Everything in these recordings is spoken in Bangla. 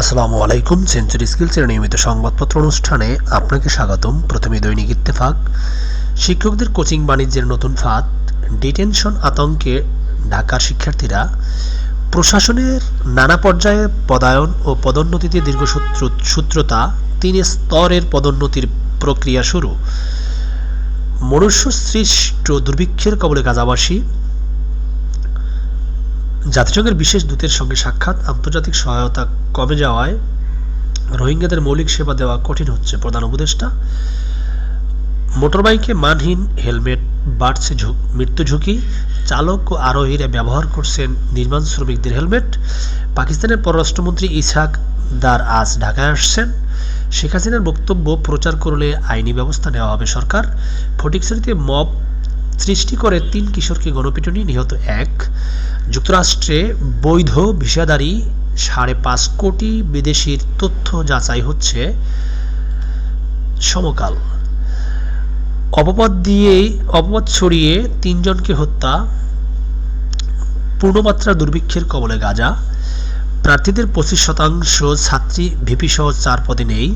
আসসালামু আলাইকুম সেঞ্চুরি স্কিলসের নিয়মিত সংবাদপত্র অনুষ্ঠানে আপনাকে স্বাগতম। প্রথমে দৈনিক ইত্তেফাক। শিক্ষকদের কোচিং বাণিজ্যের নতুন ফাঁদ, ডিটেনশন আতঙ্কে ঢাকার শিক্ষার্থীরা, প্রশাসনের নানা পর্যায়ে পদায়ন ও পদোন্নতিতে দীর্ঘসূত্র সূত্রতা, তিন স্তরের পদোন্নতির প্রক্রিয়া শুরু। মনুষ্য সৃষ্ট দুর্ভিক্ষের কবলে গাজাবাসী জাতিসংঘের বিশেষ দূতের সঙ্গে সাক্ষাৎ, আন্তর্জাতিক সহায়তা কমে যাওয়ায় রোহিঙ্গাদের মৌলিক সেবা দেওয়া কঠিন হচ্ছে। প্রধান উপদেষ্টা, মোটরবাইকে মানহীন হেলমেট, বাড়ছে মৃত্যু ঝুঁকি, চালক ও আরোহীরা ব্যবহার করছেন নির্মাণ শ্রমিকদের হেলমেট। পাকিস্তানের পররাষ্ট্রমন্ত্রী ইসহাক দার আজ ঢাকায় আসছেন। শেখ হাসিনার বক্তব্য, প্রচার করলে আইনি ব্যবস্থা নেওয়া হবে সরকার। ফটিকছড়িতে মব সৃষ্টি করে তিন কিশোরকে গণপিটুনি, নিহত এক। যুক্তরাষ্ট্রে বৈধ ভিসাদারী সাড়ে পাঁচ কোটি বিদেশির তথ্য যাচাই হচ্ছে সমকাল। অপবাদ দিয়ে, অপবাদ ছড়িয়ে তিনজনকে হত্যা, পূর্ণমাত্রা দুর্ভিক্ষের কবলে গাজা। প্রার্থীদের পঁচিশ শতাংশ ছাত্রী, ভিপি সহ চার পদে নেই।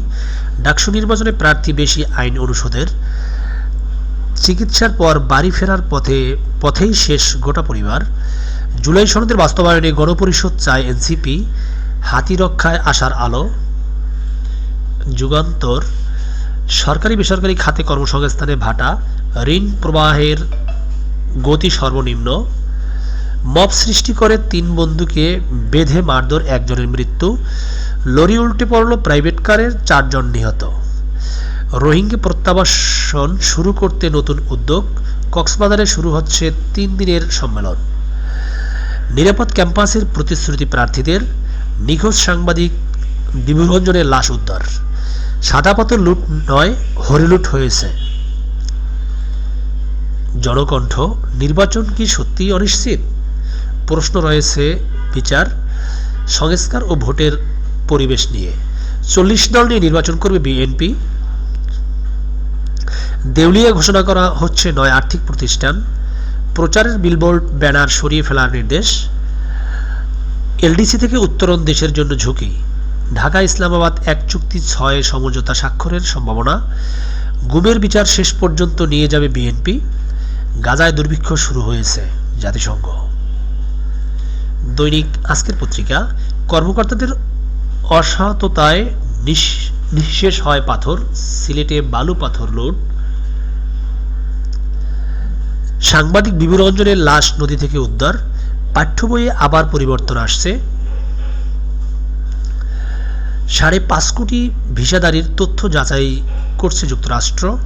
ডাকসু নির্বাচনে প্রার্থী বেশি আইন অনুষদের। চিকিৎসার পর বাড়ি ফেরার পথে, পথেই শেষ গোটা পরিবার। জুলাই সনদের বাস্তবায়নে গণপরিষদ চায় এনসিপি। হাতি রক্ষায় আসার আলো। যুগান্তর। সরকারি বেসরকারি খাতে কর্মসংস্থানে ভাটা। ঋণ প্রবাহের গতি সর্বনিম্ন। মব সৃষ্টি করে তিন বন্ধুকে বেঁধে মারধর একজনের মৃত্যু। লরি উল্টে পড়ল প্রাইভেট কারের চারজন নিহত। রোহিঙ্গা প্রত্যাবাসন শুরু করতে নতুন উদ্যোগ। কক্সবাজারে শুরু হচ্ছে তিন দিনের সম্মেলন। নিরাপদ ক্যাম্পাসের প্রতিশ্রুতি প্রার্থীদের নিখোঁজ সাংবাদিক বিভুরঞ্জনের লাশ উদ্ধার। সাদা পাথর লুট নয় হরিলুট হয়েছে। জনকণ্ঠ, নির্বাচন কি সত্যিই অনিশ্চিত? প্রশ্ন রয়েছে বিচার, সংস্কার ও ভোটের পরিবেশ নিয়ে। চল্লিশ দল নিয়ে নির্বাচন করবে বিএনপি। দেউলিয়া ঘোষণা করা হচ্ছে নয় আর্থিক প্রতিষ্ঠান। প্রচারের বিলবোর্ড ব্যানার সরিয়ে ফেলার নির্দেশ। এলডিসি থেকে উত্তরণ দেশের জন্য ঝুঁকি। ঢাকা ইসলামাবাদ এক চুক্তি ছয় সমঝোতা স্বাক্ষরের সম্ভাবনা। গুমের বিচার শেষ পর্যন্ত নিয়ে যাবে বিএনপি। গাজায় দুর্ভিক্ষ শুরু হয়েছে জাতিসংঘ। দৈনিক আজকের পত্রিকা, কর্মকর্তাদের অসততায় নিঃশেষ হয় পাথর, সিলেটে বালু পাথর লোড। সাংবাদিক বিবরঞ্জনের লাশ নদী থেকে উদ্ধার। পাঠ্য বইয়ে আবার পরিবর্তন আসছে। সাড়ে পাঁচ কোটি ভিসাদারির তথ্য যাচাই করছে যুক্তরাষ্ট্র।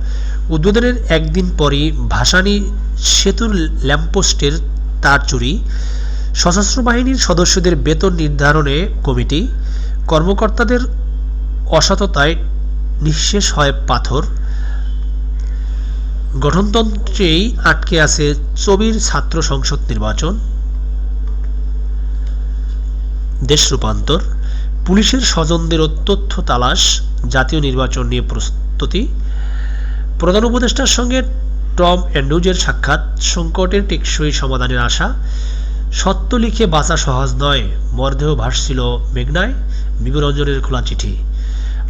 উদ্বোধনের একদিন পরই ভাসানী সেতুর ল্যাম্পপোস্টের তার চুরি। সশস্ত্র বাহিনীর সদস্যদের বেতন নির্ধারণে কমিটি। কর্মকর্তাদের অসততায় নিঃশেষ হয় পাথর। গঠনতন্ত্রেই আটকে আছে চবির ছাত্র সংসদ নির্বাচন, দেশ রূপান্তর, পুলিশের স্বজনদের তথ্য তালাশ, জাতীয় নির্বাচন নিয়ে প্রস্তুতি, প্রধান উপদেষ্টার সঙ্গে টম অ্যান্ড্রুজের সাক্ষাৎ, সংকটের টেকসই সমাধানের আশা, সত্য লিখে বাঁচা সহজ নয়, মরদেহ ভাসছিল মেঘনায়, বিবরঞ্জনের খোলা চিঠি।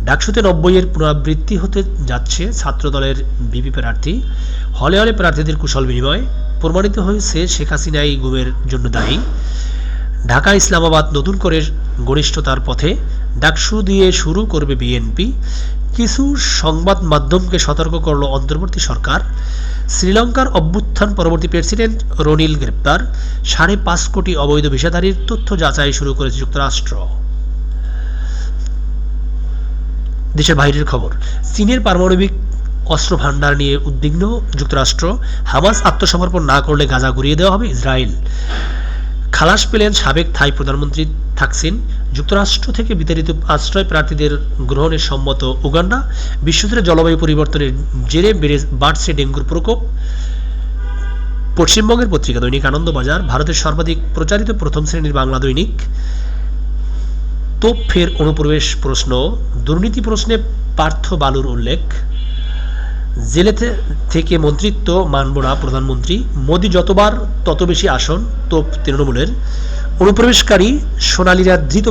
ডাকসুতে নব্বইয়ের পুনরাবৃত্তি হতে যাচ্ছে ছাত্রদলের বিপি প্রার্থী। হলে হলে প্রার্থীদের কুশল বিনিময়। প্রমাণিত হয়েছে শেখ হাসিনাই গুমের জন্য দায়ী। ঢাকা ইসলামাবাদ নতুন করে গরিষ্ঠতার পথে ডাকসু দিয়ে শুরু করবে বিএনপি। কিছু সংবাদ মাধ্যমকে সতর্ক করল অন্তর্বর্তী সরকার। শ্রীলঙ্কার অভ্যুত্থান পরবর্তী প্রেসিডেন্ট রনিল গ্রেপ্তার। সাড়ে পাঁচ কোটি অবৈধ ভিসাধারীর তথ্য যাচাই শুরু করেছে যুক্তরাষ্ট্র। দেশের বাইরের খবর। চীনের পারমাণবিক অস্ত্র ভান্ডার নিয়ে উদ্বিগ্ন যুক্তরাষ্ট্র। হামাস আত্মসমর্পণ না করলে গাজা ঘুরিয়ে দেওয়া হবে ইসরায়েল। খালাস পেলেন সাবেক থাই প্রধানমন্ত্রী থাকসিন। যুক্তরাষ্ট্র থেকে বিতাড়িত আশ্রয় প্রার্থীদের গ্রহণের সম্মত উগান্ডা। বিশ্বজুড়ে জলবায়ু পরিবর্তনের জেরে বেড়ে বাড়ছে ডেঙ্গুর প্রকোপ। পশ্চিমবঙ্গের পত্রিকা দৈনিক আনন্দবাজার, ভারতের সর্বাধিক প্রচারিত প্রথম শ্রেণির বাংলা দৈনিক। তোপ ফের অনুপ্রবেশ প্রশ্ন, দুর্নীতি প্রশ্নে পার্থ বালুর উল্লেখ। জেলে থেকে মন্ত্রিত্ব মানব না প্রধানমন্ত্রী। মোদি যতবার তত বেশি আসন, তোপ তৃণমূলের। অনুপ্রবেশকারী সোনালীরা ধৃত